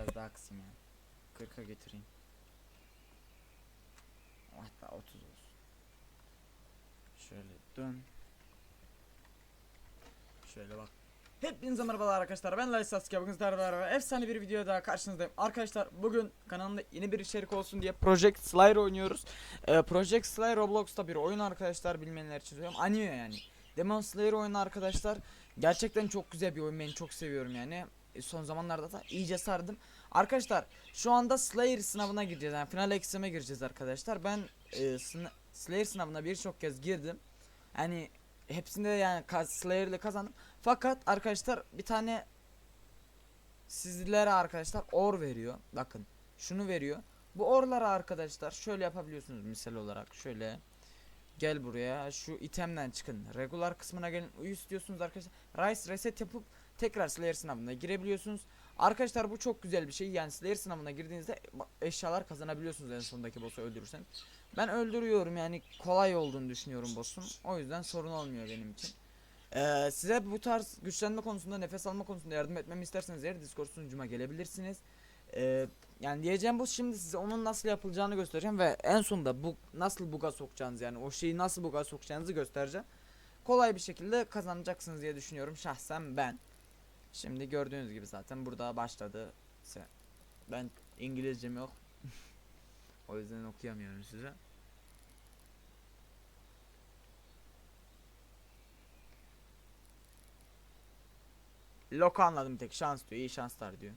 biraz daha kısayım yani. 40'a getireyim. Hatta 30 olsun. Şöyle dön. Şöyle bak. Hepinize merhabalar arkadaşlar. Ben Lai Sasuke. Bugün sizlerle efsane bir video daha karşınızdayım. Arkadaşlar bugün kanalımda yeni bir içerik olsun diye Project Slayer oynuyoruz. Ee, Project Slayer Roblox'ta bir oyun arkadaşlar bilmeyenler için söylüyorum. Anime yani. Demon Slayer oyunu arkadaşlar. Gerçekten çok güzel bir oyun. Ben çok seviyorum yani. E, Son zamanlarda da iyice sardım. Arkadaşlar şu anda Slayer sınavına gireceğiz. Yani final exam'e gireceğiz arkadaşlar. Ben e, sına- Slayer sınavına birçok kez girdim. Yani hepsinde de yani Slayer ile kazandım. Fakat arkadaşlar bir tane sizlere arkadaşlar or veriyor. Bakın şunu veriyor. Bu orlara arkadaşlar şöyle yapabiliyorsunuz misal olarak şöyle gel buraya şu itemden çıkın. Regular kısmına gelin. Uyu istiyorsunuz arkadaşlar. Rise reset yapıp tekrar Slayer sınavına girebiliyorsunuz. Arkadaşlar bu çok güzel bir şey. Yani Slayer sınavına girdiğinizde eşyalar kazanabiliyorsunuz en sondaki boss'u öldürürsen. Ben öldürüyorum yani kolay olduğunu düşünüyorum boss'un. O yüzden sorun olmuyor benim için. Ee, size bu tarz güçlenme konusunda, nefes alma konusunda yardım etmemi isterseniz eğer Discord sunucuma gelebilirsiniz. Ee, yani diyeceğim bu şimdi size onun nasıl yapılacağını göstereceğim ve en sonunda bu nasıl buga sokacağınızı yani o şeyi nasıl buga sokacağınızı göstereceğim. Kolay bir şekilde kazanacaksınız diye düşünüyorum şahsen ben. Şimdi gördüğünüz gibi zaten burada başladı. Ben İngilizcem yok. o yüzden okuyamıyorum size. Loko anladım tek şans diyor. iyi şanslar diyor.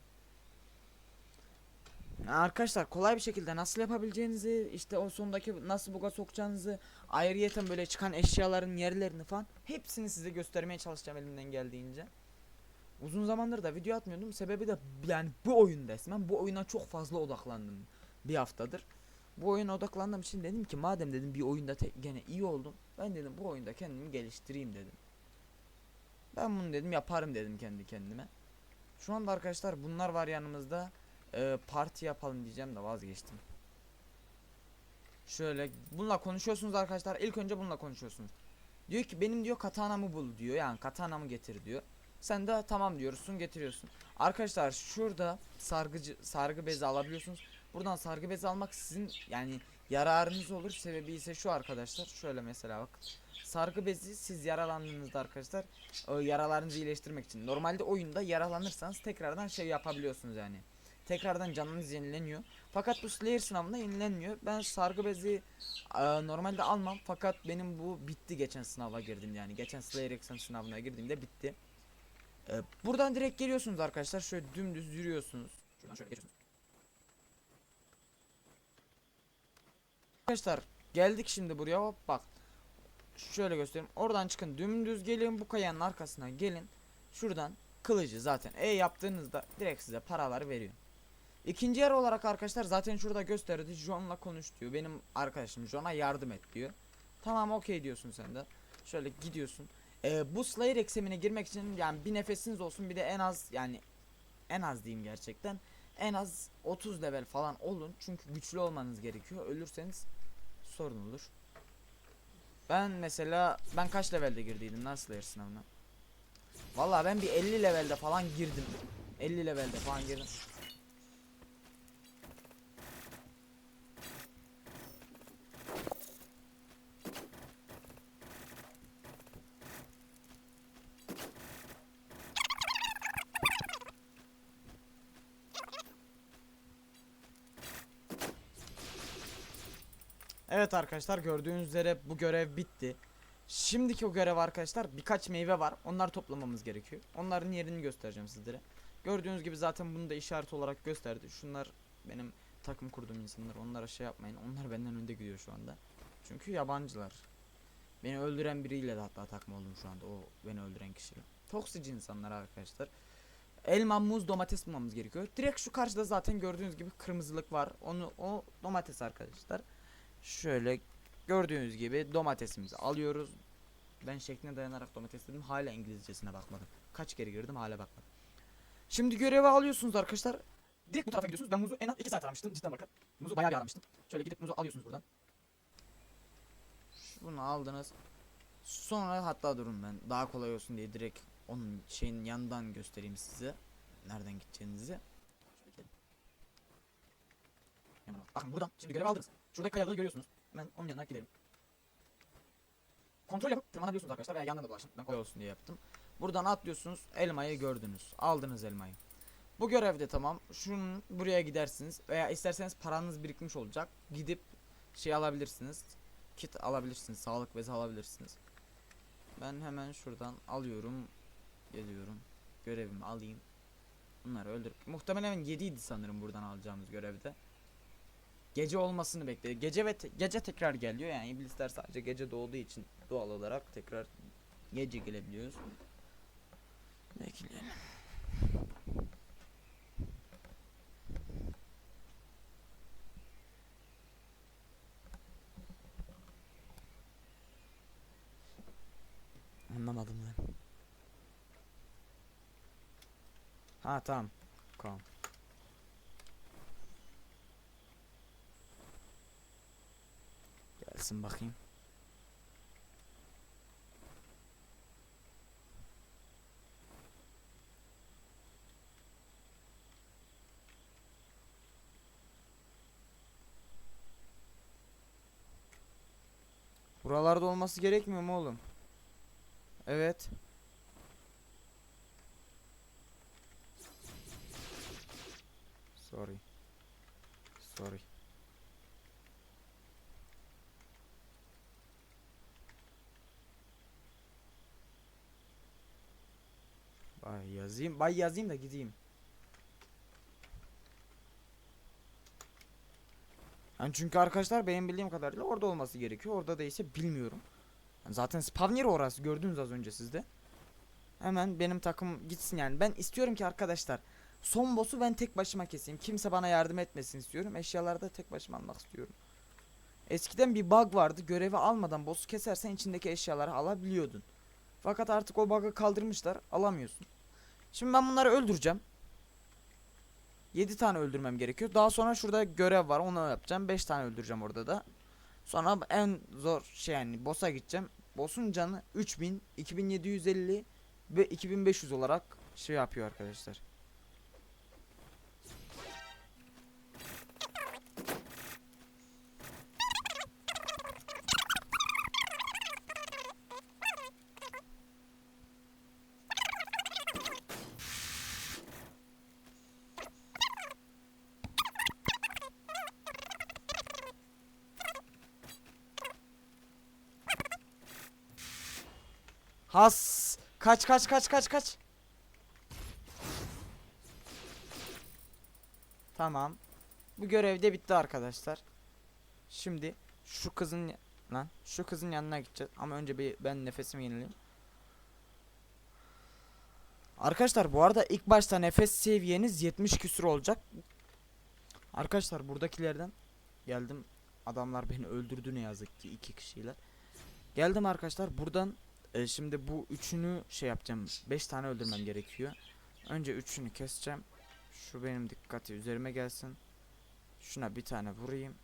Arkadaşlar kolay bir şekilde nasıl yapabileceğinizi işte o sondaki nasıl buga sokacağınızı ayrıyeten böyle çıkan eşyaların yerlerini falan hepsini size göstermeye çalışacağım elimden geldiğince. Uzun zamandır da video atmıyordum. Sebebi de yani bu oyun resmen bu oyuna çok fazla odaklandım bir haftadır. Bu oyuna odaklandığım için dedim ki madem dedim bir oyunda gene iyi oldum. Ben dedim bu oyunda kendimi geliştireyim dedim. Ben bunu dedim yaparım dedim kendi kendime. Şu anda arkadaşlar bunlar var yanımızda. Ee, parti yapalım diyeceğim de vazgeçtim. Şöyle bununla konuşuyorsunuz arkadaşlar. İlk önce bununla konuşuyorsunuz. Diyor ki benim diyor katanamı bul diyor. Yani katanamı getir diyor. Sen de tamam diyorsun getiriyorsun. Arkadaşlar şurada sargıcı sargı bezi alabiliyorsunuz. Buradan sargı bezi almak sizin yani yararınız olur. Sebebi ise şu arkadaşlar. Şöyle mesela bak. Sargı bezi siz yaralandığınızda arkadaşlar yaralarınızı iyileştirmek için. Normalde oyunda yaralanırsanız tekrardan şey yapabiliyorsunuz yani. Tekrardan canınız yenileniyor. Fakat bu Slayer sınavında yenilenmiyor. Ben sargı bezi e, normalde almam fakat benim bu bitti geçen sınava girdim yani. Geçen Slayer Exam sınavına girdiğimde bitti. E, buradan direkt geliyorsunuz arkadaşlar. Şöyle dümdüz yürüyorsunuz. Arkadaşlar geldik şimdi buraya hop bak. Şöyle göstereyim. Oradan çıkın dümdüz gelin bu kayanın arkasına gelin. Şuradan kılıcı zaten E yaptığınızda direkt size paralar veriyor. İkinci yer olarak arkadaşlar zaten şurada gösterdi. John'la konuş diyor. Benim arkadaşım John'a yardım et diyor. Tamam okey diyorsun sen de. Şöyle gidiyorsun. Ee, bu Slayer eksemine girmek için yani bir nefesiniz olsun bir de en az yani en az diyeyim gerçekten. En az 30 level falan olun. Çünkü güçlü olmanız gerekiyor. Ölürseniz sorun olur. Ben mesela ben kaç levelde girdiydim lan Slayer sınavına? Vallahi ben bir 50 levelde falan girdim. 50 levelde falan girdim. Evet arkadaşlar gördüğünüz üzere bu görev bitti. Şimdiki o görev arkadaşlar birkaç meyve var. Onlar toplamamız gerekiyor. Onların yerini göstereceğim sizlere. Gördüğünüz gibi zaten bunu da işaret olarak gösterdi. Şunlar benim takım kurduğum insanlar. Onlara şey yapmayın. Onlar benden önde gidiyor şu anda. Çünkü yabancılar. Beni öldüren biriyle de hatta takma oldum şu anda. O beni öldüren kişiyle. Toksici insanlar arkadaşlar. Elma, muz, domates bulmamız gerekiyor. Direkt şu karşıda zaten gördüğünüz gibi kırmızılık var. Onu o domates arkadaşlar. Şöyle gördüğünüz gibi domatesimizi alıyoruz. Ben şekline dayanarak domates dedim. Hala İngilizcesine bakmadım. Kaç kere girdim hala bakmadım. Şimdi görevi alıyorsunuz arkadaşlar. Direkt bu tarafa gidiyorsunuz. Ben muzu en az 2 saat aramıştım. Cidden bakın. Muzu bayağı bir aramıştım. Şöyle gidip muzu alıyorsunuz buradan. Bunu aldınız. Sonra hatta durun ben daha kolay olsun diye direkt onun şeyin yanından göstereyim size. Nereden gideceğinizi. Bakın buradan şimdi görev aldınız. Şuradaki kayalığı görüyorsunuz. Hemen onun yanına gidelim. Kontrol yapıp tırmanabiliyorsunuz arkadaşlar veya yandan da dolaşın. Ben kolay olsun diye yaptım. Buradan atlıyorsunuz. Elmayı gördünüz. Aldınız elmayı. Bu görevde tamam. Şunun buraya gidersiniz veya isterseniz paranız birikmiş olacak. Gidip şey alabilirsiniz. Kit alabilirsiniz. Sağlık bezi alabilirsiniz. Ben hemen şuradan alıyorum. Geliyorum. Görevimi alayım. Bunları öldür. Muhtemelen 7 idi sanırım buradan alacağımız görevde. Gece olmasını bekliyor. Gece ve te- gece tekrar geliyor yani iblisler sadece gece doğduğu için doğal olarak tekrar gece gelebiliyoruz. Bekleyelim. Anlamadım ben. Ha tamam. Tamam. Gelsin bakayım. Buralarda olması gerekmiyor mu oğlum? Evet. Sorry. Sorry. Bay yazayım. Bay yazayım da gideyim. Yani çünkü arkadaşlar benim bildiğim kadarıyla orada olması gerekiyor. Orada değilse bilmiyorum. Yani zaten spawn yeri orası gördünüz az önce sizde. Hemen benim takım gitsin yani. Ben istiyorum ki arkadaşlar son boss'u ben tek başıma keseyim. Kimse bana yardım etmesin istiyorum. Eşyaları da tek başıma almak istiyorum. Eskiden bir bug vardı. Görevi almadan boss'u kesersen içindeki eşyaları alabiliyordun. Fakat artık o bug'ı kaldırmışlar. Alamıyorsun. Şimdi ben bunları öldüreceğim. 7 tane öldürmem gerekiyor. Daha sonra şurada görev var. Onu yapacağım. 5 tane öldüreceğim orada da. Sonra en zor şey yani boss'a gideceğim. Boss'un canı 3000, 2750 ve 2500 olarak şey yapıyor arkadaşlar. Has kaç kaç kaç kaç kaç. Tamam. Bu görev de bitti arkadaşlar. Şimdi şu kızın lan şu kızın yanına gideceğiz ama önce bir ben nefesimi yenileyim. Arkadaşlar bu arada ilk başta nefes seviyeniz 70 küsür olacak. Arkadaşlar buradakilerden geldim. Adamlar beni öldürdü ne yazık ki iki kişiler. Geldim arkadaşlar buradan e, şimdi bu üçünü şey yapacağım. 5 tane öldürmem gerekiyor. Önce üçünü keseceğim. Şu benim dikkati üzerime gelsin. Şuna bir tane vurayım.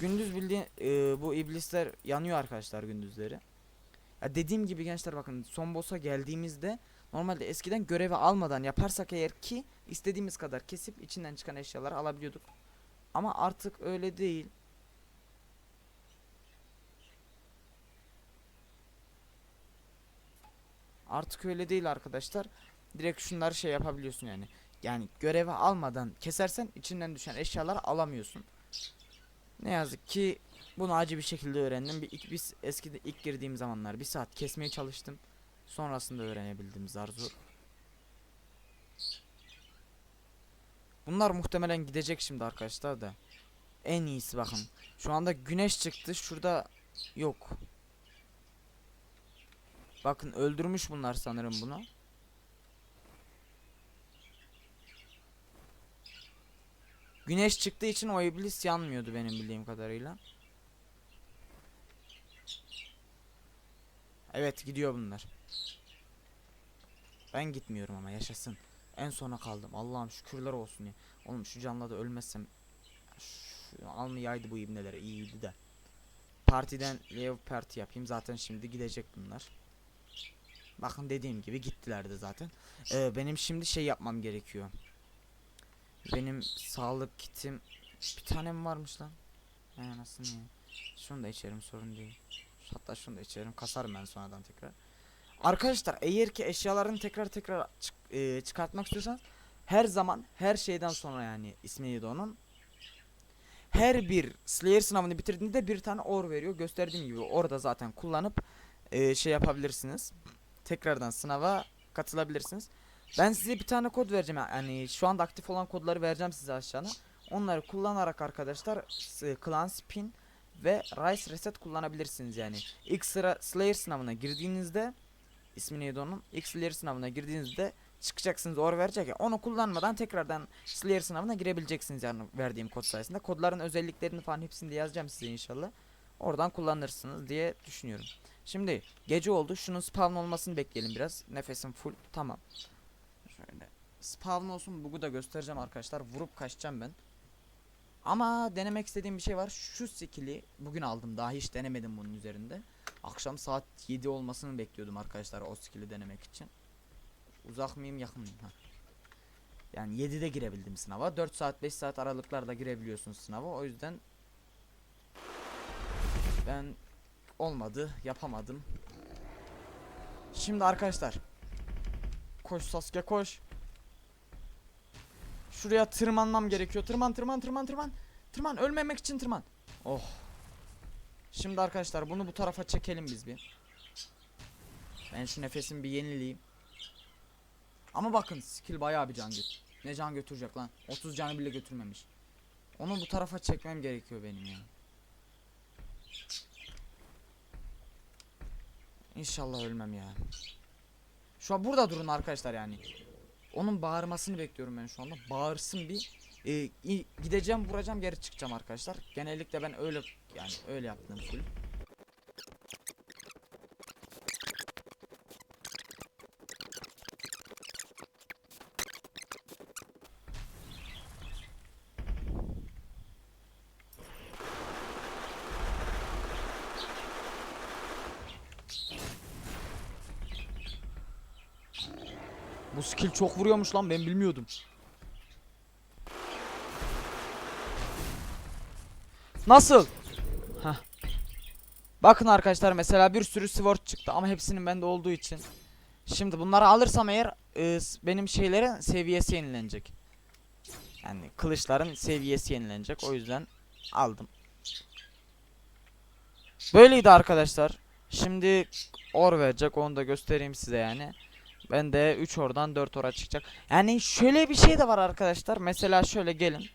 Gündüz bildiğin e, bu iblisler yanıyor arkadaşlar gündüzleri. Ya dediğim gibi gençler bakın son boss'a geldiğimizde Normalde eskiden görevi almadan yaparsak eğer ki istediğimiz kadar kesip içinden çıkan eşyaları alabiliyorduk. Ama artık öyle değil. Artık öyle değil arkadaşlar. Direkt şunları şey yapabiliyorsun yani. Yani görevi almadan kesersen içinden düşen eşyaları alamıyorsun. Ne yazık ki bunu acı bir şekilde öğrendim. Bir, ilk, biz eskide ilk girdiğim zamanlar bir saat kesmeye çalıştım. Sonrasında öğrenebildim zar zor. Bunlar muhtemelen gidecek şimdi arkadaşlar da. En iyisi bakın. Şu anda güneş çıktı. Şurada yok. Bakın öldürmüş bunlar sanırım bunu. Güneş çıktığı için o iblis yanmıyordu benim bildiğim kadarıyla. Evet gidiyor bunlar. Ben gitmiyorum ama yaşasın. En sona kaldım. Allah'ım şükürler olsun ya. Oğlum şu canla da ölmezsem şu almayaydı bu ibnelere iyiydi de. partiden Leo parti yapayım. Zaten şimdi gidecek bunlar. Bakın dediğim gibi gittiler de zaten. Ee, benim şimdi şey yapmam gerekiyor. Benim sağlık kitim bir tane mi varmış lan? He nasıl ya? Şunu da içerim sorun değil. Hatta şunu da içerim kasarım ben sonradan tekrar. Arkadaşlar eğer ki eşyalarını tekrar tekrar çık- e, çıkartmak istiyorsanız her zaman her şeyden sonra yani ismi neydi onun? Her bir Slayer sınavını bitirdiğinde bir tane or veriyor. Gösterdiğim gibi orada zaten kullanıp e, şey yapabilirsiniz. Tekrardan sınava katılabilirsiniz. Ben size bir tane kod vereceğim. Yani şu anda aktif olan kodları vereceğim size aşağıda. Onları kullanarak arkadaşlar s- Clan Spin ve Rise Reset kullanabilirsiniz yani. İlk sıra Slayer sınavına girdiğinizde ismi neydi onun? İlk Slayer sınavına girdiğinizde çıkacaksınız or verecek ya. Onu kullanmadan tekrardan Slayer sınavına girebileceksiniz yani verdiğim kod sayesinde. Kodların özelliklerini falan hepsini de yazacağım size inşallah. Oradan kullanırsınız diye düşünüyorum. Şimdi gece oldu. Şunun spawn olmasını bekleyelim biraz. Nefesim full. Tamam. Şöyle spawn olsun. Bug'u da göstereceğim arkadaşlar. Vurup kaçacağım ben. Ama denemek istediğim bir şey var. Şu skill'i bugün aldım. Daha hiç denemedim bunun üzerinde. Akşam saat 7 olmasını bekliyordum arkadaşlar o skill'i denemek için. Uzak mıyım yakın mıyım? Ha. Yani 7'de girebildim sınava. 4 saat 5 saat aralıklarla girebiliyorsunuz sınava. O yüzden ben olmadı yapamadım. Şimdi arkadaşlar koş Sasuke koş. Şuraya tırmanmam gerekiyor. Tırman tırman tırman tırman. Tırman ölmemek için tırman. Oh. Şimdi arkadaşlar bunu bu tarafa çekelim biz bir. Ben şu nefesimi bir yenileyeyim. Ama bakın skill bayağı bir can götür. Ne can götürecek lan? 30 canı bile götürmemiş. Onu bu tarafa çekmem gerekiyor benim ya. İnşallah ölmem ya. Şu an burada durun arkadaşlar yani. Onun bağırmasını bekliyorum ben şu anda. Bağırsın bir. İ- gideceğim vuracağım geri çıkacağım arkadaşlar. Genellikle ben öyle yani öyle yaptım full. Bu skill çok vuruyormuş lan ben bilmiyordum. Nasıl? Heh. Bakın arkadaşlar mesela bir sürü sword çıktı ama hepsinin bende olduğu için. Şimdi bunları alırsam eğer e, benim şeylerin seviyesi yenilenecek. Yani kılıçların seviyesi yenilenecek o yüzden aldım. Böyleydi arkadaşlar. Şimdi or verecek onu da göstereyim size yani. Ben de 3 oradan 4 ora çıkacak. Yani şöyle bir şey de var arkadaşlar. Mesela şöyle gelin.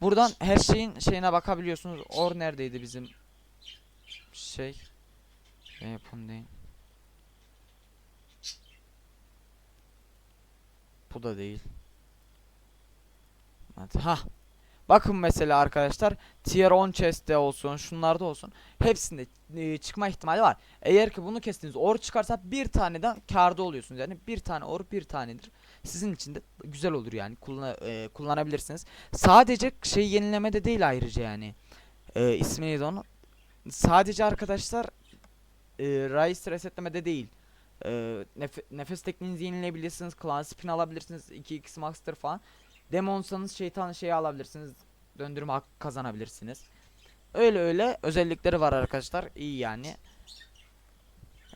Buradan her şeyin şeyine bakabiliyorsunuz. Or neredeydi bizim şey? Ne yapın değil. Bu da değil. Hadi ha. Bakın mesela arkadaşlar tier 10 chest'te olsun şunlarda olsun hepsinde e, çıkma ihtimali var. Eğer ki bunu kestiğiniz or çıkarsa bir taneden karda oluyorsunuz. Yani bir tane or bir tanedir. Sizin için de güzel olur yani kullan e, kullanabilirsiniz. Sadece şey yenilemede değil ayrıca yani. E, ismi neydi onun? Sadece arkadaşlar e, Rise resetlemede değil. E, nef- nefes tekniğinizi yenileyebilirsiniz. Clan spin alabilirsiniz. 2x master falan. Demonsanız şeytan şeyi alabilirsiniz. Döndürme hakkı kazanabilirsiniz. Öyle öyle özellikleri var arkadaşlar. İyi yani.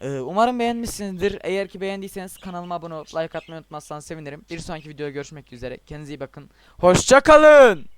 Ee, umarım beğenmişsinizdir. Eğer ki beğendiyseniz kanalıma abone olup like atmayı unutmazsanız sevinirim. Bir sonraki videoda görüşmek üzere. Kendinize iyi bakın. Hoşça kalın.